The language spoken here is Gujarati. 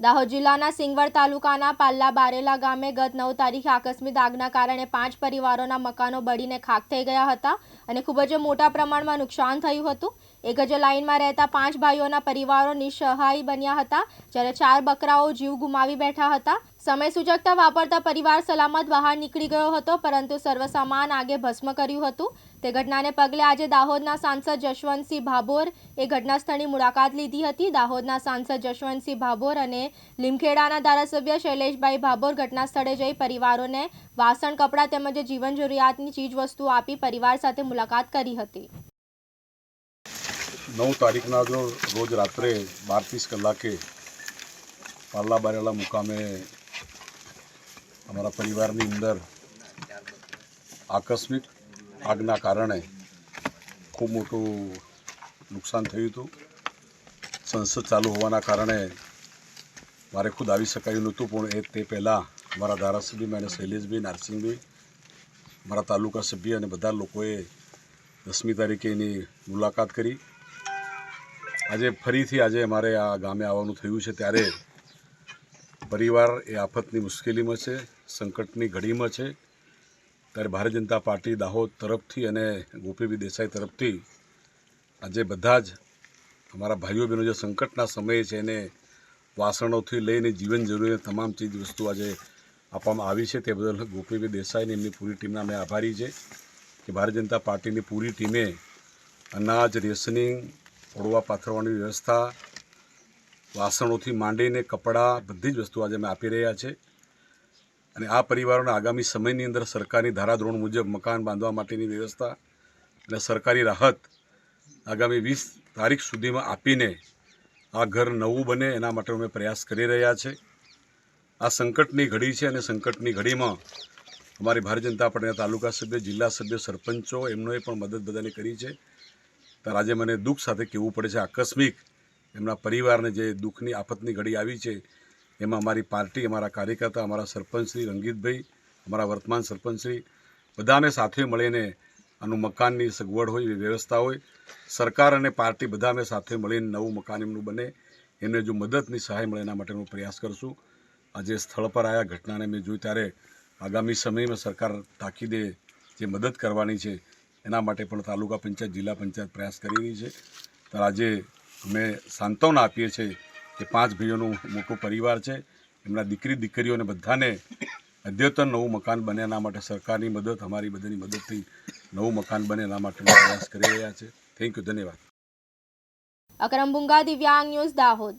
દાહોદ જિલ્લાના સિંગવડ તાલુકાના પાલ્લા બારેલા ગામે ગત નવ તારીખે આકસ્મિક આગના કારણે પાંચ પરિવારોના મકાનો બળીને ખાક થઈ ગયા હતા અને ખૂબ જ મોટા પ્રમાણમાં નુકસાન થયું હતું. એક જ લાઇનમાં રહેતા પાંચ ભાઈઓના પરિવારો નિસહાય બન્યા હતા, જ્યારે ચાર બકરાઓ જીવ ગુમાવી બેઠા હતા. સમય સૂચકતા વાપરતા પરિવાર સલામત બહાર નીકળી ગયો હતો, પરંતુ સર્વસામાન આગે ભસ્મ કર્યું હતું. તે ઘટનાને પગલે આજે દાહોદના સાંસદ જશવંતસિંહ ભાભોર એ ઘટના સ્થળની મુલાકાત લીધી હતી. દાહોદના સાંસદ જશવંતસિંહ ભાભોર અને લીમખેડાના ધારાસભ્ય શૈલેષભાઈ ભાભોર ઘટના સ્થળે જઈ પરિવારોને વાસણ, કપડાં તેમજ જીવન જરૂરિયાતની ચીજવસ્તુઓ આપી પરિવાર સાથે મુલાકાત કરી હતી. નવ તારીખના જો રોજ રાત્રે બાર ત્રીસ કલાકે પાલ્લા બારેલા મુકામે અમારા પરિવારની અંદર આકસ્મિક આગના કારણે ખૂબ મોટું નુકસાન થયું હતું. સંસદ ચાલુ હોવાના કારણે મારે ખુદ આવી શકાયું નહોતું, પણ એ તે પહેલાં મારા ધારાસભ્ય અને શૈલેષભાઈ, નારસિંહભાઈ, મારા તાલુકા સભ્ય અને બધા લોકોએ દસમી તારીખે એની મુલાકાત કરી. આજે ફરીથી આજે અમારે આ ગામે આવવાનું થયું છે ત્યારે પરિવાર એ આફતની મુશ્કેલીમાં છે, સંકટની ઘડીમાં છે. ત્યારે ભારતીય જનતા પાર્ટી દાહોદ તરફથી અને ગોપીભાઈ દેસાઈ તરફથી આજે બધા જ અમારા ભાઈઓ બહેનો જે સંકટના સમયે છે એને વાસણોથી લઈને જીવન જરૂરી તમામ ચીજ વસ્તુ આજે આપવામાં આવી છે તે બદલ ગોપીભાઈ દેસાઈને એમની પૂરી ટીમના અમે આભારી છે કે ભારતીય જનતા પાર્ટીની પૂરી ટીમે અનાજ રેશનિંગ, ઓળવા પાથરવાની વ્યવસ્થા, વાસણોથી માંડીને કપડાં, બધી જ વસ્તુ આજે અમે આપી રહ્યા છે. અને આ પરિવારોને આગામી સમયની અંદર સરકારની ધારાધોરણ મુજબ મકાન બાંધવા માટેની વ્યવસ્થા અને સરકારી રાહત આગામી વીસ તારીખ સુધીમાં આપીને આ ઘર નવું બને એના માટે અમે પ્રયાસ કરી રહ્યા છે. આ સંકટની ઘડી છે અને સંકટની ઘડીમાં અમારી ભારતીય જનતા પાર્ટીના તાલુકા સભ્ય, જિલ્લા સભ્ય, સરપંચો એમનોએ પણ મદદ બધાને કરી છે. ત્યારે આજે મને દુઃખ સાથે કહેવું પડે છે, આકસ્મિક એમના પરિવારને જે દુઃખની આફતની ઘડી આવી છે, એમાં અમારી પાર્ટી, અમારા કાર્યકર્તા, અમારા સરપંચશ્રી રંગીતભાઈ, અમારા વર્તમાન સરપંચશ્રી બધાને સાથે મળીને આનું મકાનની સગવડ હોય, એવી વ્યવસ્થા હોય. સરકાર અને પાર્ટી બધા અમે સાથે મળીને નવું મકાન એમનું બને. એમને જો મદદની સહાય મળે એના માટેનો પ્રયાસ કરશું. આજે સ્થળ પર આવ્યા ઘટનાને મેં જોઈ ત્યારે આગામી સમયમાં સરકાર તાકીદે જે મદદ કરવાની છે, એના માટે પણ તાલુકા પંચાયત, જિલ્લા પંચાયત પ્રયાસ કરી રહી છે. ત્યારે આજે અમે સાંત્વના આપીએ છીએ કે પાંચ ભાઈઓનું મોટું પરિવાર છે. એમના દીકરી, દીકરીઓને બધાને અદ્યતન નવું મકાન બને એના માટે સરકારની મદદ, અમારી બધાની મદદથી નવું મકાન બને એના માટે પ્રયાસ કરી રહ્યા છે. થેન્ક યુ ધન્યવાદ. અકરમ બુંગા દિવ્યાંગ ન્યૂઝ દાહોદ.